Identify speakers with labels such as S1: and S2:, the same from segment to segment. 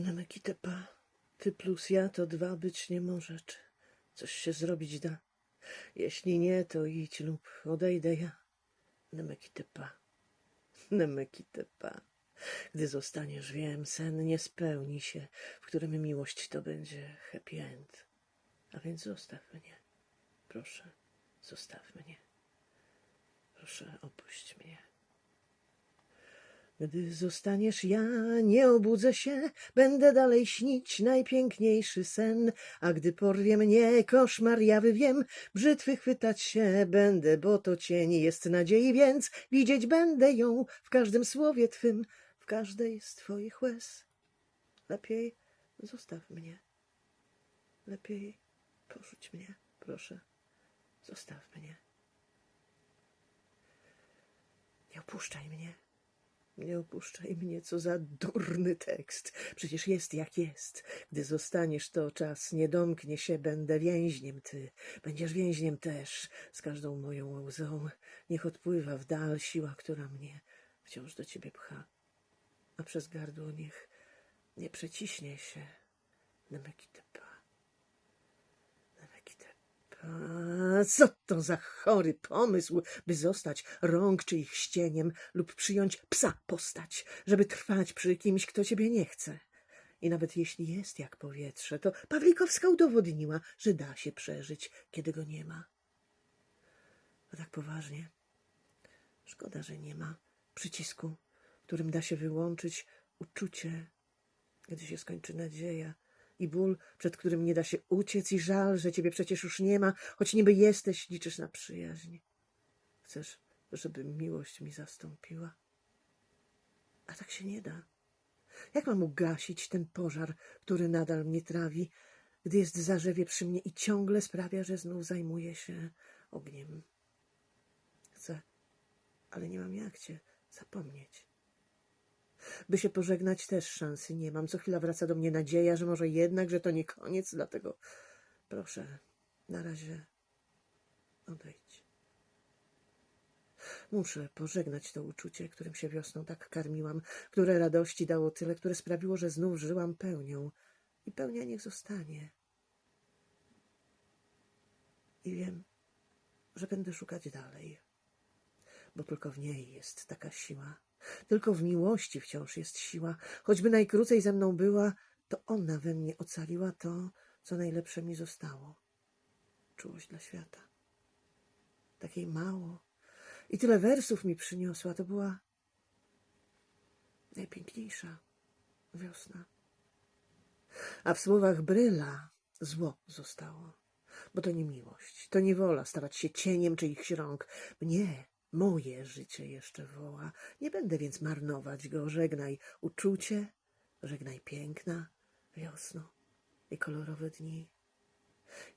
S1: Nemekitepa, ty plus ja to dwa być nie może. Czy coś się zrobić da? Jeśli nie, to idź lub odejdę ja. Nemekitepa, Nemekitepa. Gdy zostaniesz, wiem, sen nie spełni się, w którym miłość to będzie happy end. A więc zostaw mnie. Proszę, zostaw mnie. Proszę, opuść mnie. Gdy zostaniesz, ja nie obudzę się, będę dalej śnić najpiękniejszy sen, a gdy porwie mnie koszmar jawy wiem, brzytwy chwytać się będę, bo to cień jest nadziei, więc widzieć będę ją w każdym słowie twym, w każdej z twoich łez. Lepiej zostaw mnie. Lepiej porzuć mnie, proszę. Zostaw mnie. Nie opuszczaj mnie. Nie opuszczaj mnie, co za durny tekst. Przecież jest jak jest. Gdy zostaniesz, to czas nie domknie się, będę więźniem ty. Będziesz więźniem też, z każdą moją łzą. Niech odpływa w dal siła, która mnie wciąż do ciebie pcha. A przez gardło niech nie przeciśnie się Nemekitepa. Nemekitepa. Co to za chory pomysł, by zostać rąk czyich ścieniem lub przyjąć psa postać, żeby trwać przy kimś, kto ciebie nie chce. I nawet jeśli jest jak powietrze, to Pawlikowska udowodniła, że da się przeżyć, kiedy go nie ma. A tak poważnie, szkoda, że nie ma przycisku, którym da się wyłączyć uczucie, gdy się skończy nadzieja i ból, przed którym nie da się uciec i żal, że ciebie przecież już nie ma, choć niby jesteś, liczysz na przyjaźń. Chcesz, żeby miłość mi zastąpiła? A tak się nie da. Jak mam ugasić ten pożar, który nadal mnie trawi, gdy jest zarzewie przy mnie i ciągle sprawia, że znów zajmuje się ogniem? Chcę, ale nie mam jak cię zapomnieć. By się pożegnać też szansy nie mam. Co chwila wraca do mnie nadzieja, że może jednak, że to nie koniec, dlatego proszę, na razie odejdź. Muszę pożegnać to uczucie, którym się wiosną tak karmiłam, które radości dało tyle, które sprawiło, że znów żyłam pełnią. I pełnia niech zostanie. I wiem, że będę szukać dalej, bo tylko w niej jest taka siła. Tylko w miłości wciąż jest siła. Choćby najkrócej ze mną była, to ona we mnie ocaliła to, co najlepsze mi zostało. Czułość dla świata. Takiej mało. I tyle wersów mi przyniosła. To była najpiękniejsza wiosna. A w słowach Bryla zło zostało. Bo to nie miłość, to nie wola stawać się cieniem czyichś rąk. Mnie moje życie jeszcze woła. Nie będę więc marnować go. Żegnaj uczucie, żegnaj piękna wiosno i kolorowe dni.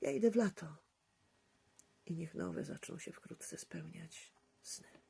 S1: Ja idę w lato i niech nowe zaczną się wkrótce spełniać sny.